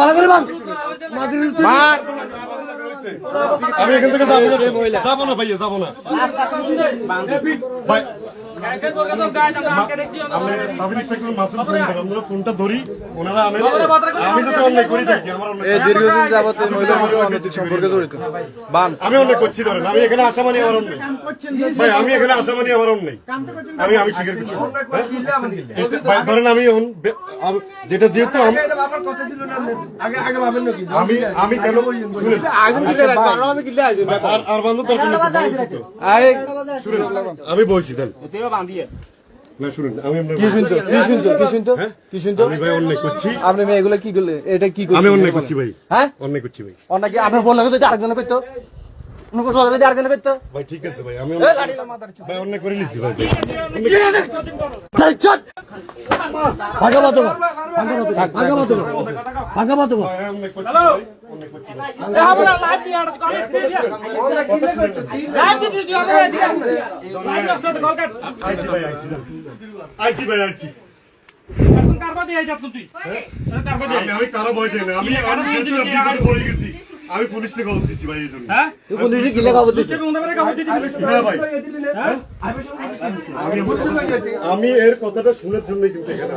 ভালো করে বান। মার। আমি এখান থেকে যাব না। যাব না ভাইয়া যাব না। দীর্ঘদিন এই অনৈতিক সম্পর্কে জড়িত। বান। আমি করছি ধরেন আমি এখানে আসা মানে আমার ভাই আমি এখানে আসা মানে আমার আমি আমি স্বীকার করছি? ভাই ধরেন আমি এখন যেটা যেহেতু আমি আমি কেন আর বলছি তো। আই শুনেন আমি বলছি দেন। তেরো না শুনেন আমি কি শুনতো? কি শুনতো? কি শুনতো? হ্যাঁ? কি শুনতো? আমি ভাই অন্যায় করছি। আপনি মেয়ে এগুলো কি করলে? এটা কি করছেন? আমি অন্যায় করছি ভাই। হ্যাঁ? অন্যায় করছি ভাই। অন্য কি? আপনার বললেন আরেকজন করতো ভাই ঠিক আছে ভাই আমি ভাই অন্যায় করে নিছি ভাই। আইসি ভাই আইসি যান। আইসি ভাই আইসি। আমি আমি কারও ভয় দিই আমি আমি যেহেতু গেছি। আমি পুলিশকে খবর দিচ্ছি ভাই এই জন্য। পুলিশে কিলে খবর দিছে না ভাই। হ্যাঁ? আমি আমি এর কথাটা শোনার জন্য কিন্তু এখানে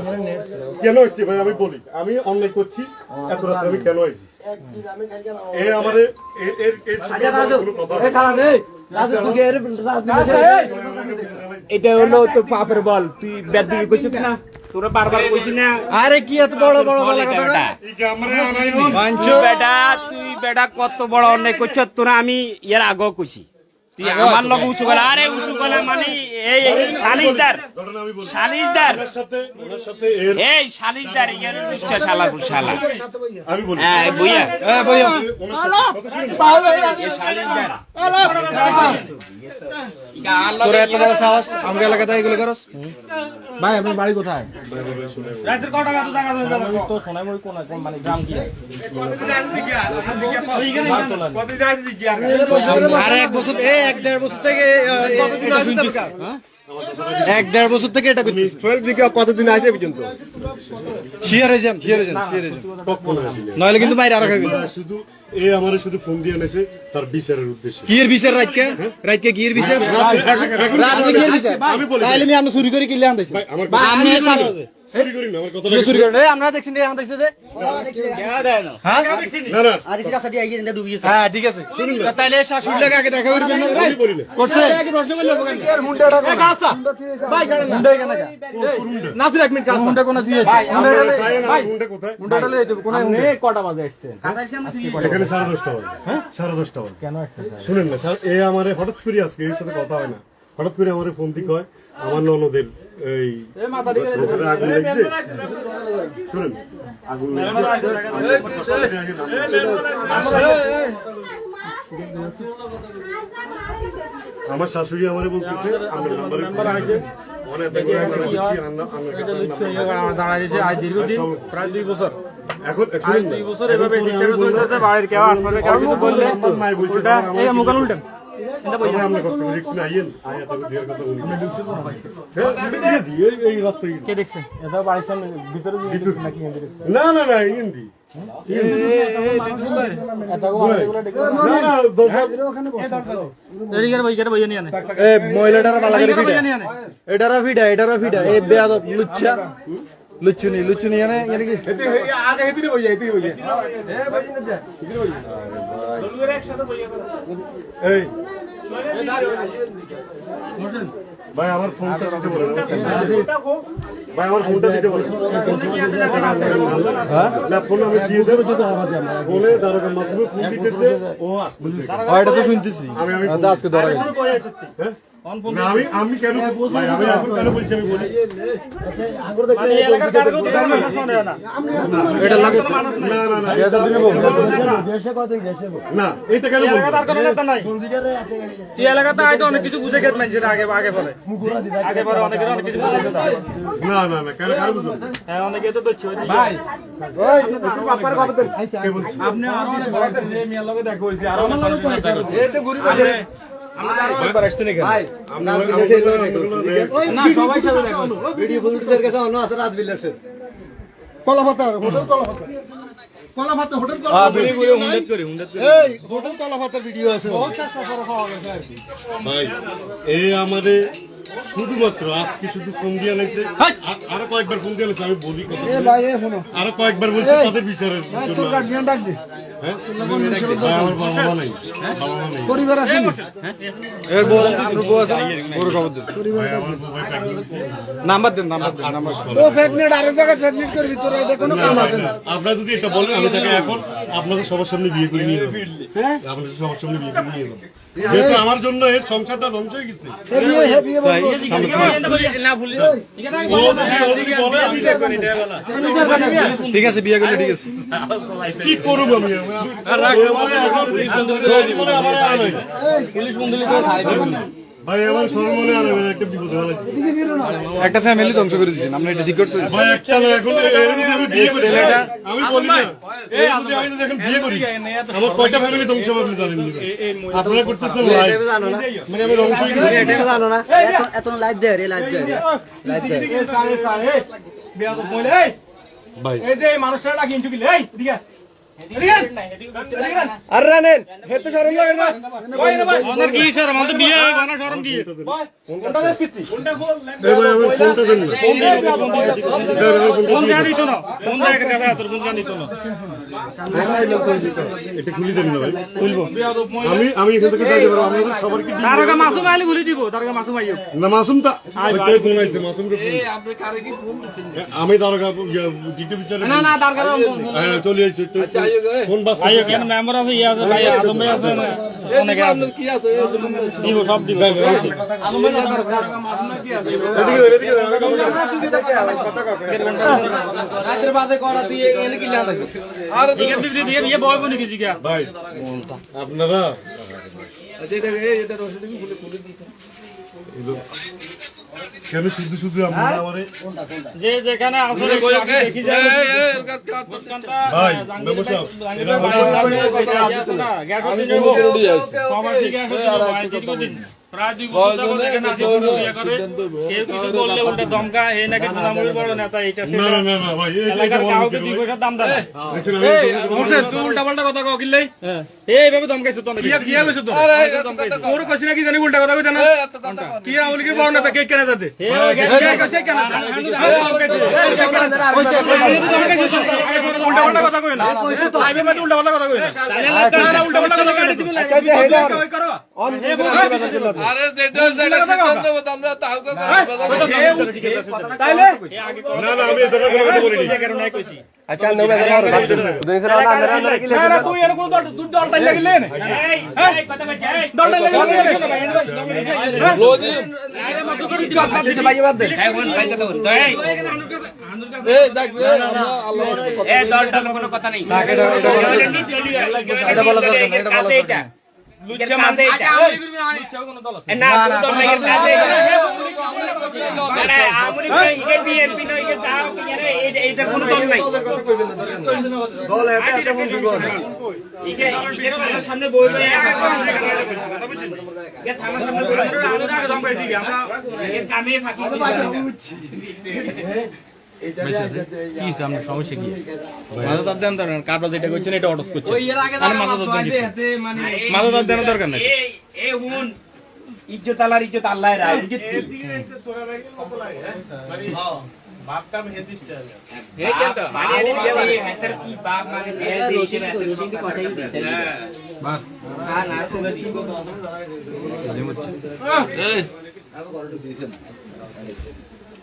কেন আসছি ভাই? আমি বলি আমি অন্যায় করছি এত রাত্রে আমি কেন আসছি এ আমারে এর এর কোনো কথা তুই এর এটা হলো তো পাপের বল। তুই বেদবি করছিস না তোরা বারবার কইছিস না আরে কি এত বড় বড় বল বলা এটা কথা বেটা। এই যে আমারে আনাই হন। মানছো তুই বেটা কত বড় অন্যায় করছিস তোরা আমি এর আগেও কইছি তুই আমার লগে উঁচু গলা আরে উঁচু গলা মানে এই আমি সাথে এর এই সালিশদার ইয়ার দুষ্টা শালা শালা আমি বলি। হ্যাঁ বইয়া। হ্যাঁ বইয়া। তোর এত বড় সাহস আমাকে এলাকাতে এগুলো করস? ভাই আপনার বাড়ি কোথায়? রাতের কটা বাজে জায়গা ধরে তো সোনাইমুড়ি কোন মানে গ্রাম কি আরে এক বছর এ এক দেড় বছর থেকে হ্যাঁ? এক দেড় বছর থেকে এটা করতেছি কতদিন আছে পর্যন্ত? শিয়ার যান শিয়ার যান শিয়ার যান নইলে কিন্তু বাইরে আরও খাবি। শুধু এ আমারে শুধু ফোন দিয়ে এনেছে তার বিচারের উদ্দেশ্যে। কিয়ের বিচার রাইকে রাইকে কিয়ের বিচার? রাতে কিয়ের বিচার? আমি বলি তাইলে আমি আমরা চুরি করে কিনলে আনতেছি ভাই, আমার ভাই, আপনি কথা- সাথে চুরি করি না আমার কথাটা চুরি করেন এই আমরা দেখছেন এই আমরা দেখছি যে হ্যাঁ না না হ্যাঁ ঠিক আছে। তাইলে শাশুড়ি লাগে আগে দেখা করবেন না। এক মিনিট মুন্ডা কোনা মুন্ডাটা লয়ে যাবে কোনায় মুন্ডা কটা বাজে আসছেন এখানে সাড়ে দশটা বাজে সাড়ে দশটা বাজে কেন শুনেন না স্যার এ আমারে হঠাৎ করে আজকে এর সাথে কথা হয় না হঠাৎ করে আমারে ফোন দিক হয় আমার ননদের এই আগুন লেগেছে শুনেন আগুন আমার শাশুড়ি আমারে বলতেছে আমার নাম্বারে নাম্বার আজ দীর্ঘদিন প্রায় দুই বছর। এখন দুই বছর এভাবে বাড়ির কেউ আসলে কেউ কিছু বললে এই মুখান উল্টেন তারপরে আমরা কষ্ট করে একটু আইয়েন আয়া তাকে দিয়ে কথা বলি দিয়ে এই রাস্তায় কে দেখছেন এটা বাড়ির সামনে ভিতরে দিয়ে দেখছেন নাকি এখানে দেখছেন না না না ইন্দি এটা না না দরকার এদিকে বই কেটে বই নিয়ে আনে এ মহিলাটার বালা করে বই ফিডা নিয়ে আনে এটারা ফিডা এটারা ফিডা এ বেয়াদব লুচ্চা লুচ্চুনি লুচ্চুনি এনে এনে কি এই ভাই আমার ফোনটা দিতে বলেন ভাই আমার ফোনটা দিতে বলেন না ফোন আমি দিয়ে দেবো। ফোনে দারোগা মাসুমে ফোন দিতেছে ও আসতেছে। এটা তো শুনতেছি। আমি আমি আজকে ধরা হ্যাঁ? না আমি আমি কেন ভাই আমি এখন কেন বলছি আমি বলি। মানে এই এলাকার কারও তো কারও না শোনে না। এটা লাগে না না না এটা। না এটা কেন এই এলাকাতে হয়তো অনেক কিছু বুঝে গেছে মানুষের আগে আগে বলে। আগে পরে অনেকের অনেক কিছু বুঝে গেছে না না না কেন কেন বুঝব হ্যাঁ অনেকে তো দচ্ছ ভাই আপনি আরও অনেক দেখা হইছে আরও অনেক কলাপাতার হোটেল কলাপাতা। হোটেল হোটেল ভিডিও আছে। ভাই এই আমাদের শুধুমাত্র আজকে শুধু ফোন দিয়ে আনাইছে আরও কয়েকবার ফোন দিয়ে আনাইছে আমি বলি কথা আরও কয়েকবার বলছি তাদের বিচারের জন্য হ্যাঁ? পরিবার আছে নি? এর বউ, আপনার বউ আছে? বউর খবর দেন। পরিবার ভাই, আমার বউ ভাই pregnant। নাম্বার দেন, নাম্বার দেন, নাম্বার ও ফেকনেট আরেক জায়গায় ফেকনেট করবি তোর এতে কোনো কাম আছে না আপনারা যদি এটা বলেন আমি তাকে এখন আপনাদের সবার সামনে বিয়ে করে নিয়ে যাব হ্যাঁ আপনাদের সবার সামনে বিয়ে করে নিয়ে যাব যেহেতু আমার জন্য এর সংসারটা ধ্বংস হয়ে গেছে হে বিয়ে হে বিয়ে তাই, বলব সামনে থেকে। ও যদি ও যদি বলে আমি ঠিক আছে বিয়ে করলে ঠিক আছে কি করব আমি একটা বিপদ হয়ে গেছে একটা ফ্যামিলি ধ্বংস করে দিয়েছেন আপনি এটা ঠিক করছেন ভাই এই। আপনারা করতেছেন মানে হয়ে এত লাইভ দেয় রে লাইভ দেয় লাইভ দেয় ভাই আর রানেন হেতে শরম লাগে না আমাদের কি স্যার আমাদের বিয়ে বানা শরম কি এ ভাই আমি ফোনটা দেন না দেন, আমার ফোন জানি তো না ফোন জানি কথা তোর ফোন জানি তো না এটা খুলে দেন না ভাই খুলবো আমি আমি এখান থেকে যাইতে পারব আপনাদের সবার কি তার আগে মাসুম আইলে খুলে দিব তার আগে মাসুম আইও না মাসুম তা ওই ফোন আইছে মাসুম কে ফোন আমি তারকা জিটি বিচারে না না তারকা হ্যাঁ চলে আইছে বাস কেন মেম্বার আছে ইয়ে আছে ভাই আজম ভাই আছে অনেকে আছে। দিব সব দিব। টিকিট বিক্রি দিয়ে দিয়ে বয় বনি কিছু গিয়া ভাই আপনারা কেন শুধু শুধু আপনারা আমারে? যে যেখানে আসলে দেখি ভাই মেমো সাহেব সবার দিকে প্রায় দুই বছর যাবত এখানে আসে বিয়ে করে কেউ কিছু বললে উল্টা দমকা নাকি বড় নেতা এলাকার কাউকে দুই পয়সার দাম দেয় হোসেন তুই পাল্টা কথা কও কিল্লাই এইভাবে দমকাইছো তুমি কিয়া কিয়া কইছ তো তোর কইছ নাকি জানি উল্টা কথা কইছ না কি আওলি কি বড় নেতা কে কেন যাতে কে কইছে কেন উল্টা পাল্টা কথা কই না আইবে মধ্যে উল্টা পাল্টা কথা কই না উল্টা পাল্টা কথা কই না কই কোনো কথা বলিনি না না। তুই এর কোন দল দুই দল টাইল লাগিলে না দল টাইল লাগিলে এই। দেখ রে, আমরা আল্লাহ তাকে এটা এটা বলা দরকার এটা বলা দরকার মন সামনে বই থানার সামনে আমরা কামে ফাঁকি দাঁত দাঁত এই এই ইজ্জত আল্লাহর ইজ্জত আল্লাহর রায়। ইজ্জত কি? এই কেন তো মানে এনে বিয়ে বাড়ি হেতার কি বাপ মানে বিয়ে দিয়েছে না আমার একটা চরম একটা বিজয় বানাই দিচ্ছে গিয়ে তো আমরা কি এই, তো আমি অন্যায় করি লিছি আপনি এদিকে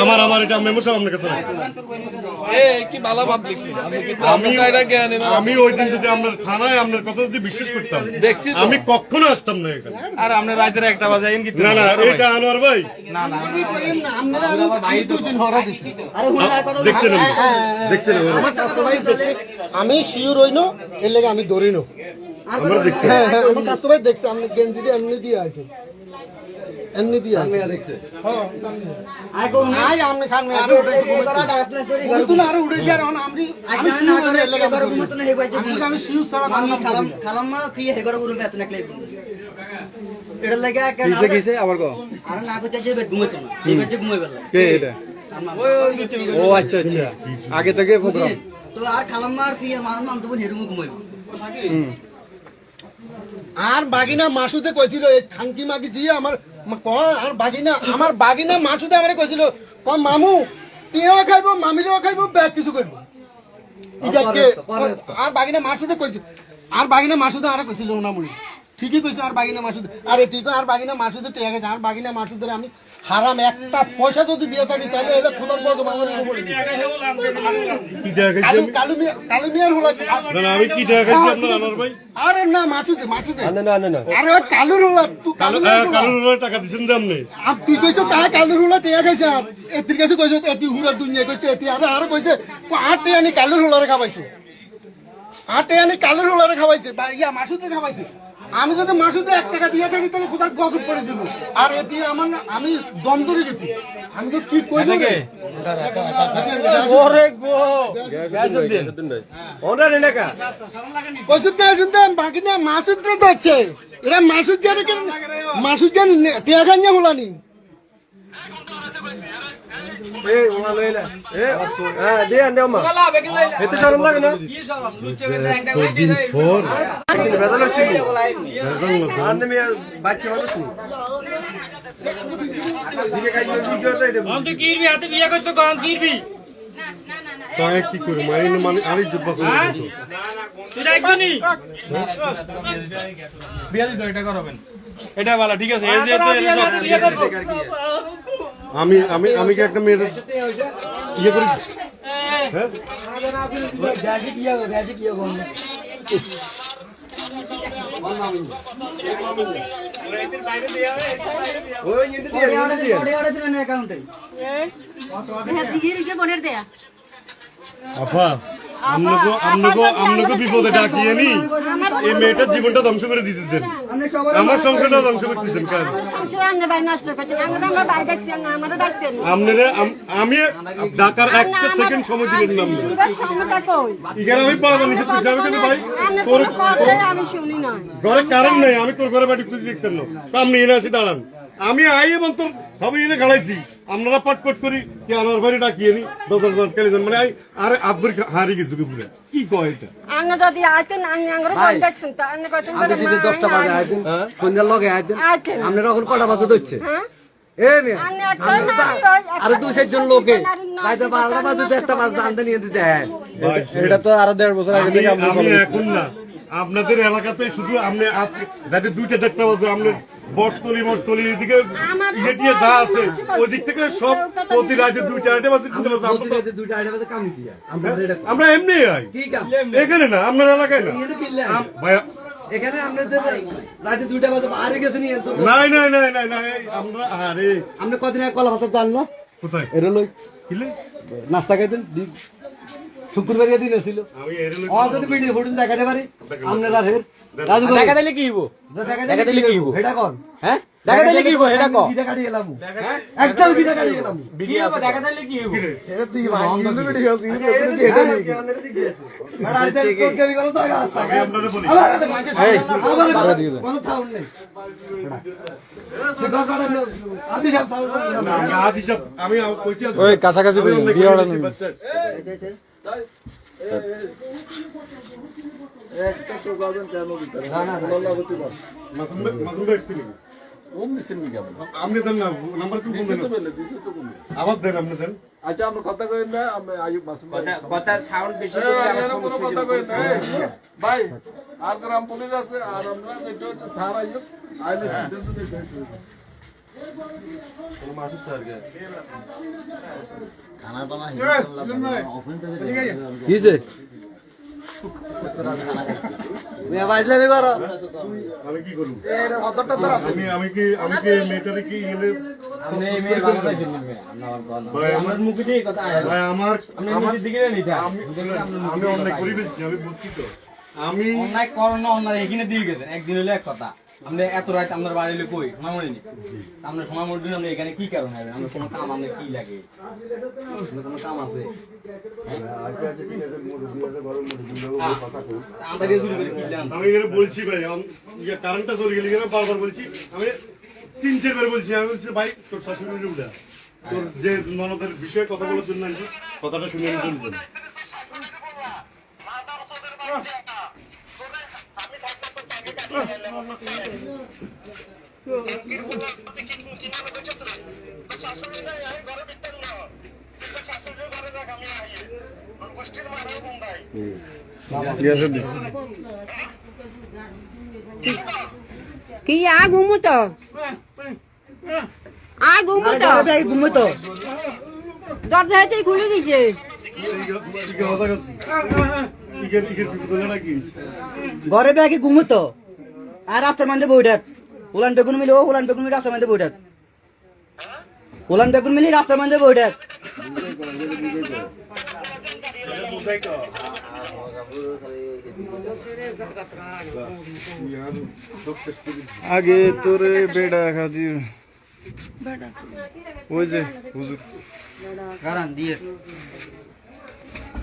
আমার আমার এটা মেমো সাহেব আপনার কাছে আমি আমি আমি ওই দিন যদি আপনার থানায় আপনার কথা যদি বিশ্বাস করতাম দেখছি আমি কখনো আসতাম না এখানে আর আপনি রাতের একটা বাজে আইন না না এটা আনোয়ার ভাই? আমার আমি শিওর হইনো এর লেগে আমি দৌড়িনো আমরা দেখছি হ্যাঁ হ্যাঁ আমার স্বাস্থ্য ভাই দেখছে আপনি গেঞ্জি দিয়ে এমনি দিয়ে আছে এমনি দিয়া কোন আই আমনে সামনে আরও উঠেছি। তুই আরও উঠেছি আর এখন আমি আমি না করে এলাকা আমি ঘুমতো না হেবাই আমি শিউ খালাম খালাম মা ফ্রি এগারো গুরু এটা লাগে এক কিসে কিসে? আবার কো আর না। ঘুমাইতো না কে এটা? ও আচ্ছা আচ্ছা। আগে থেকে প্রোগ্রাম। তো আর খালাম মা আর ফ্রি মান মান তো হেরুম ঘুমাইবো হুম। আর বাগিনা মাসুতে কইছিল এই খানকি মাগি জি আমার কয় আর বাগিনা আমার বাগিনা মাসুতে আমার কইছিল ক মামু তুইও খাইব মামিরও খাইব ব্যাগ কিছু করব আর বাগিনা মাসুতে কইছিল আর বাগিনা মাসুতে আরে কইছিল না মুড়ি ঠিকই কইছে আর বাগিনা মাসুদে। আরে ঠিক আর বাগিনা মাসুদে টেয়া গেছে আর বাগিনা মাসুদে আমি হারাম একটা পয়সা যদি দিয়ে থাকি তাহলে এলে খোদার বদ মামার উপরে কি খাইছি? কালু মিয়া কালু মিয়ার হলো না, না, আমি কি টাকা খাইছি আপনার আনোয়ার ভাই? আরে না মাসুদে মাসুদে। না না না না। আরে ওই কালুর হলো তুই কালু কালো মিয়ার হলো। টাকা দিচ্ছেন দাম নেই আর তুই কইছ তারা কালুর হুলা টেয়া খাইছে আর এতির কাছে কইছ এতি হুরা দুনিয়া কইছে এতি আরে আরে কইছে আট টেয়া নি কালুর হুলারে খাওয়াইছে। আট টেয়া নি কালুর হুলারে খাওয়াইছে বা ইয়া মাসুদে খাওয়াইছে। আমি যদি মাসুদে এক টাকা দিয়ে থাকি তাহলে কোথায় গজব করে দিব? আর এটি আমার না- আমি দম ধরে গেছি। আমি তো কি করি দিয়ে দিয়ে মাসুদ দিয়ে দিচ্ছে এরা মাসুদ জানে মাসুদ জানি টেয়া খাইয়া হুলানি এ ওনা লইলা এ হ্যাঁ দে আন দেও মা। এতে শরম লাগে না? দিন পর বেজাল হচ্ছে ভেজাল না তো। আন্নে বাচ্চা মানুষ নি জিকে কাজ কি করতে এটা তুই কিরবি হাতে বিয়ে করতে কম কিরবি তাই কি করে মাইন মানে আরেক জব বাসন তুই রাখবি এটা ভালো ঠিক আছে এই যে আমি আমি আমি কি একটা মেয়ের ইয়ে করি? হ্যাঁ? দিয়ে দিয়ে। বোনের দেয়া? আফা আমনগো আমনগো আমনগো বিপদে ডাকিয়ে নি এই মেয়েটার জীবনটা ধ্বংস করে দিতেছেন। আমার সংসারটা ধ্বংস করতেছেন কেন সংসার আন্না ভাই নষ্ট করছেন আমরা আমরা ভাই দেখছি না আমারও ডাকতেন আপনারা আমি ডাকার একটা সেকেন্ড সময় দিলেন না এখানে আমি পারব নিষেধ করছি আমি কিন্তু ভাই? তোর ঘরে কারণ নেই আমি তোর ঘরে বাড়ি খুঁজে দেখতেন না। তা আপনি এনে আসি দাঁড়ান। আমি আই এবং তোর সব এনে খালাইছি আপনারা পট পট করি কি আমার বাড়ি ডাকিয়ে নি দশ দশ কেলিজন মানে আই আরে আব্বুর হারি গেছে পুরে। কি কয় এটা? যদি আইতেন আঙ্গুর দেখছেন তো আপনি দিদি দশটা বাজে আইতেন সন্ধ্যার লগে আইতেন আপনার এখন কটা বাজে ধরছে? হ্যাঁ? এ মেয়ে আমরা চারজন লোকে। তাইতে বারোটা বাজে তো বাজে আনতে নিয়ে দিতে। হ্যাঁ এটা তো আরও দেড় বছর আগে থেকে আমরা এখন না। আপনাদের এলাকাতে শুধু আপনি আজকে যাতে দুইটা চারটা বছর আপনার বটতলি বটতলি এদিকে ইয়ে টিয়ে যা আছে ওই দিক থেকে সব প্রতি রাতে দুইটা আড়াইটা বাজে তিনটা বাজে আমরা দুইটা আইটা বাজে কামি দিয়া আমরা আমরা এমনি কাম এখানে না আপনার এলাকায় না? ভাইয়া। এখানে আপনাদের রাতে দুইটা বাজে বাইরে গেছে নিয়ে নাই নাই নাই নাই নাই আমরা আরে। আপনি কদিন আগে কলা ভাত জানলো কোথায়? এটা লই কিলে? নাস্তা খাইতেন? শুক্রবার দিন ছিল যদি ভিডিও ফুটেন দেখাতে পারি। আপনার রাতের দেখা দিলে কি হইব? দেখা দিলে কি হইব? এটা কোন হ্যাঁ? দেখা দিলে কি হইব? এটা কো বিটা কাটি এলাম। একদম বিটা কাটি এলাম কি দেখা দিলে কি হইব? এটা তুই ভাই কিন্তু ভিডিও এটা নেই আর আজ কোন কেবি করো তো আগা আমি আপনারে বলি। আবার আবার কোনো নেই। আদি সব না, আমি আদি সব আমি কইছি আজ- ওই কাছাকাছি আমি করে আবার দেন আপনি দেন। আচ্ছা আমরা কথা কই না আমি আয়ুব মাসুম ভাই। কথা সাউন্ড বেশি কথা হয়ে। ভাই আর গ্রাম পুলিশ আছে আর আমরা হচ্ছে স্যার আইলে সিদ্ধান্ত আমি কি কি মেয়েটারে কি অন্যায় করে ফেলছি আমি বুঝছি তো। আমি অন্যায় করো না অন্যায়। এখানে দিয়ে গেছেন একদিন হলে এক কথা। আমরা এত রাত আপনার বাড়ি কই? সময় মরে নি আমরা সময় মরে দিন আমরা এখানে কি কারণ হবে? আমরা কোনো কাম আমরা কি লাগে? কোনো কাম আছে? হ্যাঁ? আমরা আমি এখানে বলছি ভাই আম- ইয়ে কারেন্টটা চলে গেলে এখানে বারবার বলছি। আমি তিন চারবার বলছি আমি বলছি ভাই তোর শাশুড়ি উঠা তোর যে ননদের বিষয়ে কথা বলার জন্য কথাটা শুনে আমি কি আ ঘুমু তো আ ঘুমু তো ঘুমো তো দরজা হাতে খুলে দিছে। ঘরে ব্যাগে ঘুমো তো আর রাস্তার মধ্যে বইটাত উলান বেগুন মিলে ও উলান বেগুন মিলে রাস্তার মধ্যে বইটাত উলান বেগুন মিলে রাস্তার মধ্যে বইটাত আগে তোরে বেড়া খাদি ওই যে হুজুর। কারণ দিয়ে।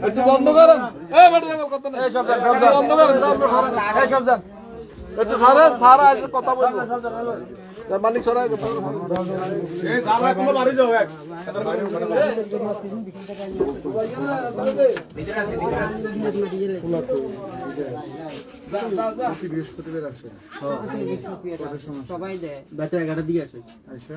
একটু বন্ধ করেন বন্ধ করেন একটু সারা সারা কথা বলব মালিক সরাই কথা সবাই দেয়। বেটা এগারো দিকে আসে। ঘুমো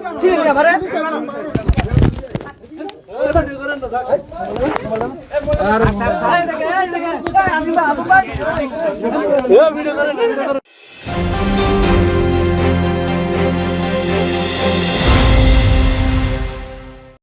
করে করেন করে দিয়ে